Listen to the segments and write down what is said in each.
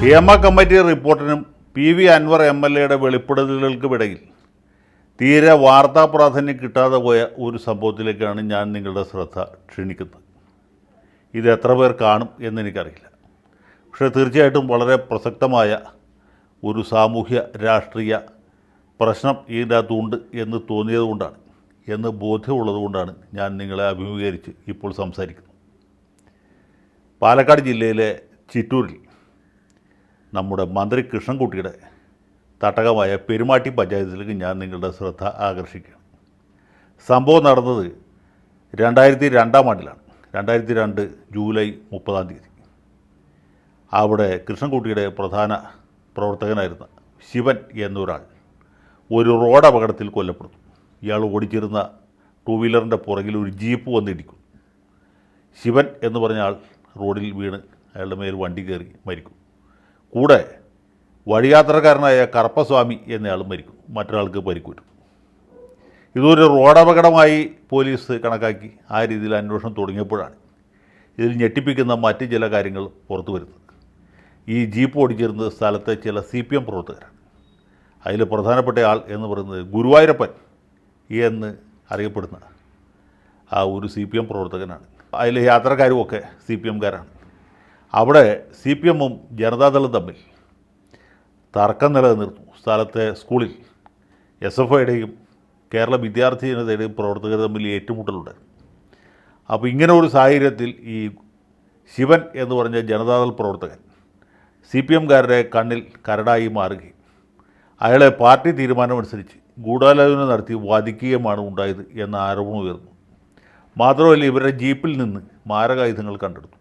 Hema committee റിപ്പോർട്ടിനും P V Anvar M L എയുടെ വെളിപ്പെടുത്തലുകൾക്കുമിടയിൽ തീരെ വാർത്താ പ്രാധാന്യം കിട്ടാതെ പോയ ഒരു സംഭവത്തിലേക്കാണ് ഞാൻ നിങ്ങളുടെ ശ്രദ്ധ ക്ഷണിക്കുന്നത്. ഇത് എത്ര പേർ കാണും എന്നെനിക്കറിയില്ല പക്ഷേ തീർച്ചയായിട്ടും വളരെ പ്രസക്തമായ ഒരു സാമൂഹ്യ രാഷ്ട്രീയ പ്രശ്നം ഇതിനകത്തുണ്ട് എന്ന് തോന്നിയതുകൊണ്ടാണ് എന്ന് ബോധ്യമുള്ളതുകൊണ്ടാണ് ഞാൻ നിങ്ങളെ അഭിമുഖീകരിച്ച് ഇപ്പോൾ സംസാരിക്കുന്നത്. പാലക്കാട് ജില്ലയിലെ ചിറ്റൂരിൽ നമ്മുടെ മന്ത്രി കൃഷ്ണൻകുട്ടിയുടെ തട്ടകമായ പെരുമാട്ടി പഞ്ചായത്തിലേക്ക് ഞാൻ നിങ്ങളുടെ ശ്രദ്ധ ആകർഷിക്കുകയാണ് സംഭവം നടന്നത് രണ്ടായിരത്തി രണ്ടാം ആണ്ടിലാണ്. രണ്ടായിരത്തി രണ്ട് ജൂലൈ മുപ്പതാം തീയതി. അവിടെ കൃഷ്ണൻകുട്ടിയുടെ പ്രധാന പ്രവർത്തകനായിരുന്ന ശിവൻ എന്നൊരാൾ ഒരു റോഡ് അപകടത്തിൽ കൊല്ലപ്പെടുന്നു. ഇയാൾ ഓടിച്ചിരുന്ന ടൂ വീലറിന്റെ പുറകിൽ ഒരു ജീപ്പ് വന്നിടിക്കും ശിവൻ എന്ന് പറഞ്ഞ ആൾ റോഡിൽ വീണ് അയാളുടെ മേൽ വണ്ടി കയറി മരിക്കും. കൂടെ വഴിയാത്രക്കാരനായ കറുപ്പസ്വാമി എന്നയാളും മരിക്കും. മറ്റൊരാൾക്ക് പരിക്കൂറ്റും ഇതൊരു റോഡപകടമായി പോലീസ് കണക്കാക്കി ആ രീതിയിൽ അന്വേഷണം തുടങ്ങിയപ്പോഴാണ് ഇതിൽ ഞെട്ടിപ്പിക്കുന്ന മറ്റ് ചില കാര്യങ്ങൾ പുറത്തു വരുന്നത്. ഈ ജീപ്പ് ഓടിച്ചിരുന്നത് സ്ഥലത്തെ ചില സി പി എം പ്രവർത്തകരാണ്. അതിൽ പ്രധാനപ്പെട്ട ആൾ എന്ന് പറയുന്നത് ഗുരുവായൂരപ്പൻ എന്ന് അറിയപ്പെടുന്ന ആ ഒരു സി പി എം പ്രവർത്തകനാണ്. അതിൽ യാത്രക്കാരും ഒക്കെ സി പി എംകാരാണ് അവിടെ സി പി എമ്മും ജനതാദളും തമ്മിൽ തർക്കം നിലനിർത്തുന്നു സ്ഥലത്തെ സ്കൂളിൽ എസ് എഫ് ഐയുടെയും കേരള വിദ്യാർത്ഥി ജനതയുടെയും പ്രവർത്തകർ തമ്മിൽ ഏറ്റുമുട്ടലുണ്ട്. അപ്പോൾ ഇങ്ങനെ ഒരു സാഹചര്യത്തിൽ ഈ ശിവൻ എന്ന് പറഞ്ഞ ജനതാദൾ പ്രവർത്തകൻ സി പി എംകാരുടെ കണ്ണിൽ കരടായി മാറുകയും അയാളെ പാർട്ടി തീരുമാനമനുസരിച്ച് ഗൂഢാലോചന നടത്തി വധിക്കുകയുമാണ് ഉണ്ടായത് എന്ന ആരോപണം ഉയർന്നു. മാത്രമല്ല ഇവരുടെ ജീപ്പിൽ നിന്ന് മാരകായുധങ്ങൾ കണ്ടെടുത്തു.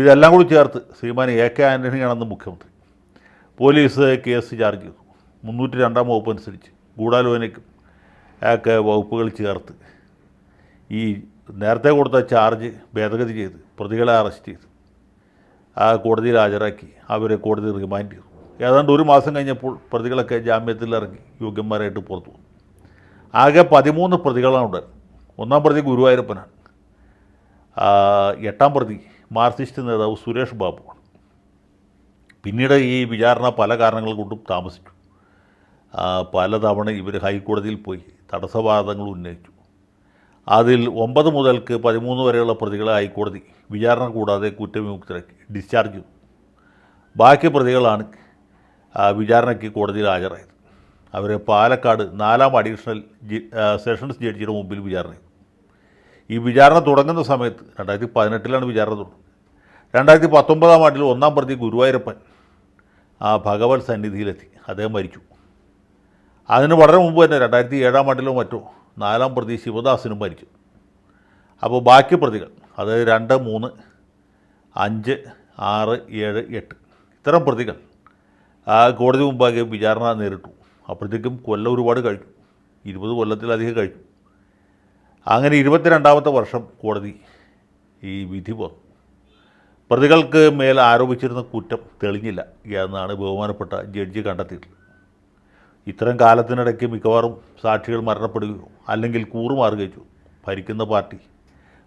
ഇതെല്ലാം കൂടി ചേർത്ത് ശ്രീമാൻ എ കെ ആന്റണിയാണെന്ന് മുഖ്യമന്ത്രി. പോലീസ് കേസ് ചാർജ് ചെയ്തു. മുന്നൂറ്റി രണ്ടാം വകുപ്പ് അനുസരിച്ച് ഗൂഢാലോചനയ്ക്കും ഒക്കെ വകുപ്പുകൾ ചേർത്ത് ഈ നേരത്തെ കൊടുത്ത ചാർജ് ഭേദഗതി ചെയ്ത് പ്രതികളെ അറസ്റ്റ് ചെയ്ത് ആ കോടതിയിൽ ഹാജരാക്കി അവരെ കോടതി റിമാൻഡ് ചെയ്തു. ഏതാണ്ട് ഒരു മാസം കഴിഞ്ഞപ്പോൾ പ്രതികളൊക്കെ ജാമ്യത്തിൽ ഇറങ്ങി യോഗ്യന്മാരായിട്ട് പുറത്തു വന്നു. ആകെ പതിമൂന്ന് പ്രതികളാണ് ഉണ്ടായിരുന്നത്. ഒന്നാം പ്രതി ഗുരുവായൂരപ്പനാണ്. എട്ടാം പ്രതി മാർക്സിസ്റ്റ് നേതാവ് സുരേഷ് ബാബുവാണ്. പിന്നീട് ഈ വിചാരണ പല കാരണങ്ങൾ കൊണ്ടും താമസിച്ചു. പലതവണ ഇവർ ഹൈക്കോടതിയിൽ പോയി തടസ്സവാദങ്ങൾ ഉന്നയിച്ചു. അതിൽ ഒമ്പത് മുതൽക്ക് പതിമൂന്ന് വരെയുള്ള പ്രതികളെ ഹൈക്കോടതി വിചാരണ കൂടാതെ കുറ്റവിമുക്തരാക്കി ഡിസ്ചാർജ് ചെയ്തു. ബാക്കി പ്രതികളാണ് വിചാരണയ്ക്ക് കോടതിയിൽ ഹാജരായത്. അവരെ പാലക്കാട് നാലാം അഡീഷണൽ സെഷൻസ് ജഡ്ജിയുടെ മുമ്പിൽ വിചാരണ ചെയ്തു. ഈ വിചാരണ തുടങ്ങുന്ന സമയത്ത് രണ്ടായിരത്തി പതിനെട്ടിലാണ് വിചാരണ തുടങ്ങുന്നത്. രണ്ടായിരത്തി പത്തൊമ്പതാം ആണ്ടിൽ ഒന്നാം പ്രതി ഗുരുവായൂരപ്പൻ ആ ഭഗവത് സന്നിധിയിലെത്തി. അദ്ദേഹം മരിച്ചു. അതിന് വളരെ മുമ്പ് തന്നെ രണ്ടായിരത്തി ഏഴാം ആണ്ടിലോ മറ്റോ നാലാം പ്രതി ശിവദാസനും മരിച്ചു. അപ്പോൾ ബാക്കി പ്രതികൾ അതായത് രണ്ട് മൂന്ന് അഞ്ച് ആറ് ഏഴ് എട്ട് ഇത്തരം പ്രതികൾ കോടതി മുമ്പാകെ വിചാരണ നേരിട്ടു. അപ്പോഴത്തേക്കും കൊല്ലം ഒരുപാട് കഴിഞ്ഞു ഇരുപത് കൊല്ലത്തിലധികം കഴിഞ്ഞു അങ്ങനെ ഇരുപത്തിരണ്ടാമത്തെ വർഷം കോടതി ഈ വിധി വന്നു. പ്രതികൾക്ക് മേൽ ആരോപിച്ചിരുന്ന കുറ്റം തെളിഞ്ഞില്ല എന്നാണ് ബഹുമാനപ്പെട്ട ജഡ്ജി കണ്ടെത്തിയിട്ടുള്ളത്. ഇത്തരം കാലത്തിനിടയ്ക്ക് മിക്കവാറും സാക്ഷികൾ മരണപ്പെടുകയോ അല്ലെങ്കിൽ കൂറുമാറുകയോ ചെയ്തു. ഭരിക്കുന്ന പാർട്ടി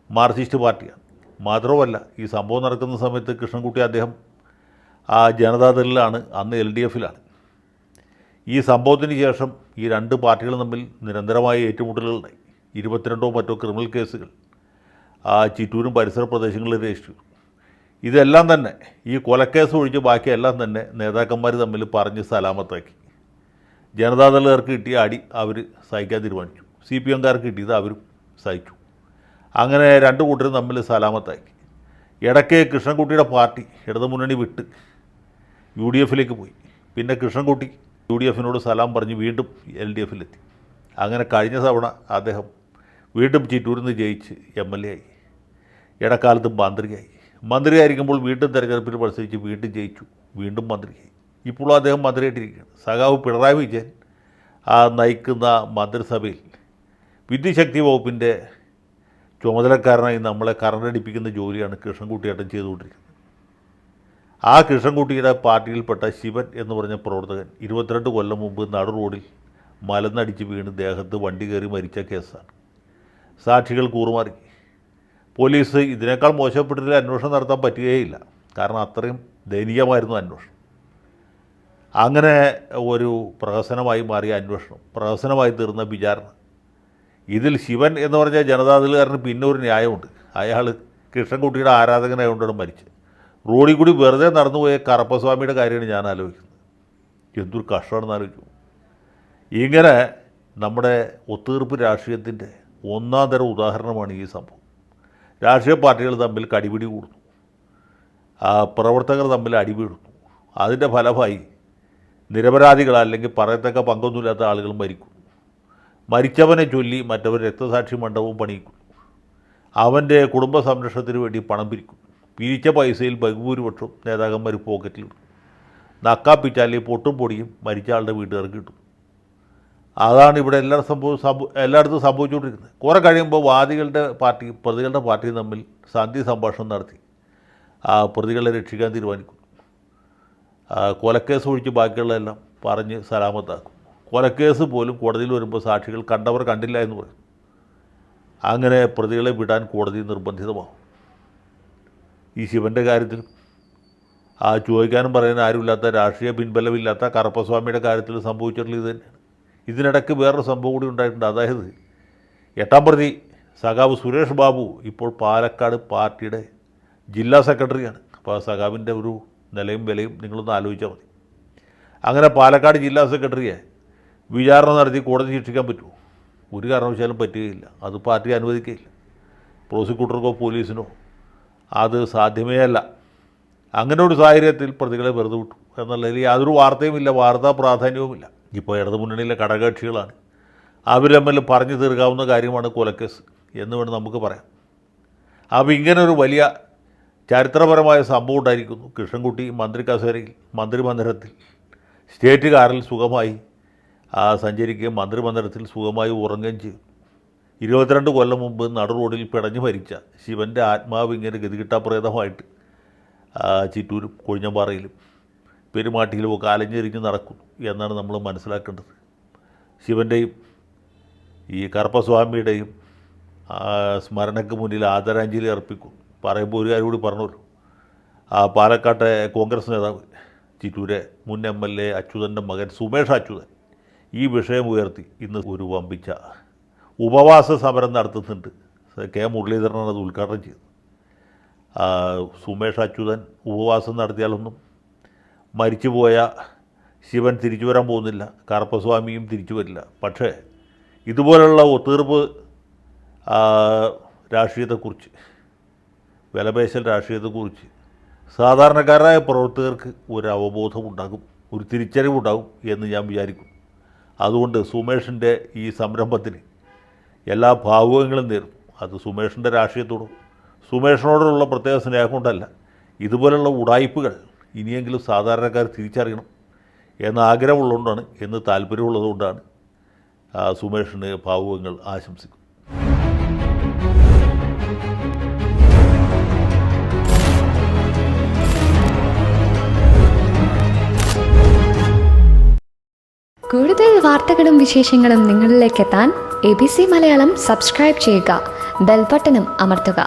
മാർക്സിസ്റ്റ് പാർട്ടിയാണ്. മാത്രവുമല്ല ഈ സംഭവം നടക്കുന്ന സമയത്ത് കൃഷ്ണൻകുട്ടി അദ്ദേഹം ആ ജനതാദളിലാണ് അന്ന് എൽ ഡി എഫിലാണ്. ഈ സംഭവത്തിന് ശേഷം ഈ രണ്ട് പാർട്ടികൾ തമ്മിൽ നിരന്തരമായ ഏറ്റുമുട്ടലുകളുണ്ടായി. ഇരുപത്തിരണ്ടോ മറ്റോ ക്രിമിനൽ കേസുകൾ ആ ചിറ്റൂരും പരിസര പ്രദേശങ്ങളിൽ രജിസ്റ്റർ ഇതെല്ലാം തന്നെ. ഈ കൊലക്കേസ് ഒഴിച്ച് ബാക്കിയെല്ലാം തന്നെ നേതാക്കന്മാർ തമ്മിൽ പറഞ്ഞ് സലാമത്താക്കി. ജനതാദളുകാർക്ക് കിട്ടിയ അടി അവർ സഹിക്കാൻ തീരുമാനിച്ചു. സി പി എംകാർക്ക് കിട്ടിയത് അവരും സഹിച്ചു. അങ്ങനെ രണ്ട് കൂട്ടരും തമ്മിൽ സലാമത്താക്കി. ഇടയ്ക്ക് കൃഷ്ണൻകുട്ടിയുടെ പാർട്ടി ഇടതുമുന്നണി വിട്ട് യു ഡി എഫിലേക്ക് പോയി. പിന്നെ കൃഷ്ണൻകുട്ടി യു ഡി എഫിനോട് സലാം പറഞ്ഞ് വീണ്ടും എൽ ഡി എഫിലെത്തി. അങ്ങനെ കഴിഞ്ഞ തവണ അദ്ദേഹം വീണ്ടും ചിറ്റൂരിൽ നിന്ന് ജയിച്ച് എം എൽ എ ആയി. ഇടക്കാലത്ത് മന്ത്രിയായി. മന്ത്രിയായിരിക്കുമ്പോൾ വീണ്ടും തെരഞ്ഞെടുപ്പിൽ മത്സരിച്ച് വീണ്ടും ജയിച്ചു. വീണ്ടും മന്ത്രിയായി ഇപ്പോഴും അദ്ദേഹം മന്ത്രിയായിട്ടിരിക്കുകയാണ്. സഖാവ് പിണറായി വിജയൻ ആ നയിക്കുന്ന മന്ത്രിസഭയിൽ വിദ്യുശക്തി വകുപ്പിന്റെ ചുമതലക്കാരനായി നമ്മളെ കറണ്ടടിപ്പിക്കുന്ന ജോലിയാണ് കൃഷ്ണൻകുട്ടിയേട്ടൻ ചെയ്തുകൊണ്ടിരിക്കുന്നത്. ആ കൃഷ്ണൻകുട്ടിയുടെ പാർട്ടിയിൽപ്പെട്ട ശിവൻ എന്ന് പറഞ്ഞ പ്രവർത്തകൻ ഇരുപത്തിരണ്ട് കൊല്ലം മുമ്പ് നടു റോഡിൽ മലന്നടിച്ച് വീണ് ദേഹത്ത് വണ്ടി കയറി മരിച്ച കേസാണ്. സാക്ഷികൾ കൂറുമാറി. പോലീസ് ഇതിനേക്കാൾ മോശപ്പെട്ടില്ല അന്വേഷണം നടത്താൻ പറ്റുകയില്ല. കാരണം അത്രയും ദയനീയമായിരുന്നു അന്വേഷണം. അങ്ങനെ ഒരു പ്രഹസനമായി മാറിയ അന്വേഷണം പ്രഹസനമായി തീർന്ന വിചാരണ. ഇതിൽ ശിവൻ എന്ന് പറഞ്ഞ ജനതാദളുകാരന് പിന്നെ ഒരു ന്യായമുണ്ട്. അയാൾ കൃഷ്ണൻകുട്ടിയുടെ ആരാധകനായതുകൊണ്ടാണ് മരിച്ചത്. റോഡിൽ കൂടി വെറുതെ നടന്നുപോയ കറപ്പസ്വാമിയുടെ കാര്യമാണ് ഞാൻ ആലോചിക്കുന്നത്. എന്തൊരു കഷ്ടമാണെന്ന് ആലോചിക്കും ഇങ്ങനെ നമ്മുടെ ഒത്തുതീർപ്പ് രാഷ്ട്രീയത്തിന്റെ ഒന്നാം തരം ഉദാഹരണമാണ് ഈ സംഭവം. രാഷ്ട്രീയ പാർട്ടികൾ തമ്മിൽ കടിപിടി കൂടുന്നു. പ്രവർത്തകർ തമ്മിൽ അടിപിടുന്നു അതിന്റെ ഫലമായി നിരപരാധികൾ അല്ലെങ്കിൽ പറയത്തക്ക പങ്കൊന്നുമില്ലാത്ത ആളുകൾ മരിക്കുന്നു. മരിച്ചവനെ ചൊല്ലി മറ്റവർ രക്തസാക്ഷി മണ്ഡപവും പണിയിക്കുന്നു. അവന്റെ കുടുംബ സംരക്ഷണത്തിന് വേണ്ടി പണം പിരിക്കുന്നു. പിരിച്ച പൈസയിൽ ബഹുഭൂരിപക്ഷം നേതാക്കന്മാർ പോക്കറ്റിലിടും നക്കാപ്പിച്ചാലേ പൊട്ടും പൊടിയും മരിച്ച ആളുടെ വീട്ടുകാർക്ക് കിട്ടും. അതാണ് ഇവിടെ എല്ലാ സംഭവം സംഭവ എല്ലായിടത്തും സംഭവിച്ചുകൊണ്ടിരിക്കുന്നത്. കുറേ കഴിയുമ്പോൾ വാദികളുടെ പാർട്ടി പ്രതികളുടെ പാർട്ടി തമ്മിൽ സന്ധി സംഭാഷണം നടത്തി. ആ പ്രതികളെ രക്ഷിക്കാൻ തീരുമാനിക്കും കൊലക്കേസ് ഒഴിച്ച് ബാക്കിയുള്ളതെല്ലാം പറഞ്ഞ് സലാമത്താക്കും. കൊലക്കേസ് പോലും കോടതിയിൽ വരുമ്പോൾ സാക്ഷികൾ കണ്ടവർ കണ്ടില്ല എന്ന് പറയും. അങ്ങനെ പ്രതികളെ വിടാൻ കോടതി നിർബന്ധിതമാകും. ഈ ശിവന്റെ കാര്യത്തിൽ ആ ചോദിക്കാനും പറയാനും ആരുമില്ലാത്ത രാഷ്ട്രീയ പിൻബലമില്ലാത്ത കറുപ്പസ്വാമിയുടെ കാര്യത്തിൽ സംഭവിച്ചിട്ടുള്ള ഇത് തന്നെയാണ് ഇതിനിടയ്ക്ക് വേറൊരു സംഭവം കൂടി ഉണ്ടായിട്ടുണ്ട്. അതായത് എട്ടാം പ്രതി സഖാവ് സുരേഷ് ബാബു ഇപ്പോൾ പാലക്കാട് പാർട്ടിയുടെ ജില്ലാ സെക്രട്ടറിയാണ്. അപ്പോൾ ആ സഖാവിന്റെ ഒരു നിലയും വിലയും നിങ്ങളൊന്ന് ആലോചിച്ചാൽ മതി. അങ്ങനെ പാലക്കാട് ജില്ലാ സെക്രട്ടറിയെ വിചാരണ നടത്തി കോടതി ശിക്ഷിക്കാൻ പറ്റുമോ? ഒരു കാരണവശാലും പറ്റുകയില്ല. അത് പാർട്ടി അനുവദിക്കുകയില്ല. പ്രോസിക്യൂട്ടർക്കോ പോലീസിനോ അത് സാധ്യമേ അല്ല. അങ്ങനെ ഒരു സാഹചര്യത്തിൽ പ്രതികളെ വെറുതെ വിട്ടു. എന്നുള്ളതിൽ യാതൊരു വാർത്തയുമില്ല വാർത്താ പ്രാധാന്യവുമില്ല. ഇപ്പോൾ ഇടതു മുന്നണിയിലെ ഘടകകക്ഷികളാണ്. അവർ തമ്മിൽ പറഞ്ഞു തീർക്കാവുന്ന കാര്യമാണ് കൊലക്കേസ് എന്ന് വേണം നമുക്ക് പറയാം. അപ്പോൾ ഇങ്ങനെ ഒരു വലിയ ചരിത്രപരമായ സംഭവം ഉണ്ടായിരിക്കുന്നു. കൃഷ്ണൻകുട്ടി മന്ത്രി കസേരയിൽ മന്ത്രിമന്ദിരത്തിൽ സ്റ്റേറ്റ് കാറിൽ സുഖമായി സഞ്ചരിക്കുകയും മന്ത്രിമന്ദിരത്തിൽ സുഖമായി ഉറങ്ങുകയും ചെയ്തു. ഇരുപത്തിരണ്ട് കൊല്ലം മുമ്പ് നടു റോഡിൽ പിടഞ്ഞു മരിച്ച ശിവന്റെ ആത്മാവ് ഇങ്ങനെ ഗതികിട്ടാപ്രേതമായിട്ട് ചിറ്റൂരും കൊഴിഞ്ഞമ്പാറയിലും. പെരുമാട്ടിയിലും ഒക്കെ നടക്കും എന്നാണ് നമ്മൾ മനസ്സിലാക്കേണ്ടത്. ശിവന്റെയും ഈ കറുപ്പസ്വാമിയുടെയും സ്മരണയ്ക്ക് മുന്നിൽ ആദരാഞ്ജലി അർപ്പിക്കും. പറയുമ്പോൾ ഒരു കാര്യം കൂടി പറഞ്ഞല്ലോ ആ പാലക്കാട്ടെ കോൺഗ്രസ് നേതാവ് ചിറ്റൂരെ മുൻ എം എൽ എ അച്യുതന്റെ മകൻ സുമേഷ് അച്യുതൻ ഈ വിഷയം ഉയർത്തി ഇന്ന് ഒരു വമ്പിച്ച ഉപവാസ സമരം നടത്തുന്നുണ്ട്. കെ മുരളീധരനാണ് അത് ഉദ്ഘാടനം ചെയ്തത് സുമേഷ് അച്യുതൻ ഉപവാസം നടത്തിയാലൊന്നും മരിച്ചുപോയ ശിവൻ തിരിച്ചു വരാൻ പോകുന്നില്ല. കറുപ്പസ്വാമിയും തിരിച്ചു വരില്ല. പക്ഷേ ഇതുപോലുള്ള ഒത്തീർപ്പ് രാഷ്ട്രീയത്തെക്കുറിച്ച് വിലപേശൽ രാഷ്ട്രീയത്തെക്കുറിച്ച് സാധാരണക്കാരായ പ്രവർത്തകർക്ക് ഒരു അവബോധം ഉണ്ടാകും ഒരു തിരിച്ചറിവുണ്ടാകും എന്ന് ഞാൻ വിചാരിക്കും അതുകൊണ്ട് സുമേഷിന്റെ ഈ സംരംഭത്തിന് എല്ലാ ഭാവുകങ്ങളും നേരുന്നു അത് സുമേഷിന്റെ രാഷ്ട്രീയത്തോടും സുമേഷിനോടുള്ള പ്രത്യേക സ്നേഹം കൊണ്ടല്ല ഇതുപോലുള്ള ഉടായ്പകൾ ഇനിയെങ്കിലും സാധാരണക്കാർ തിരിച്ചറിയണം എന്ന ആഗ്രഹമുള്ളതുകൊണ്ടാണ് എന്ന് താല്പര്യമുള്ളതുകൊണ്ടാണ് സുമേഷിന് ഭാവുകങ്ങൾ ആശംസിക്കുന്നത് കൂടുതൽ വാർത്തകളും വിശേഷങ്ങളും നിങ്ങളിലേക്ക് എത്താൻ A B C Malayalam subscribe ചെയ്യുക ബെൽബട്ടനും അമർത്തുക.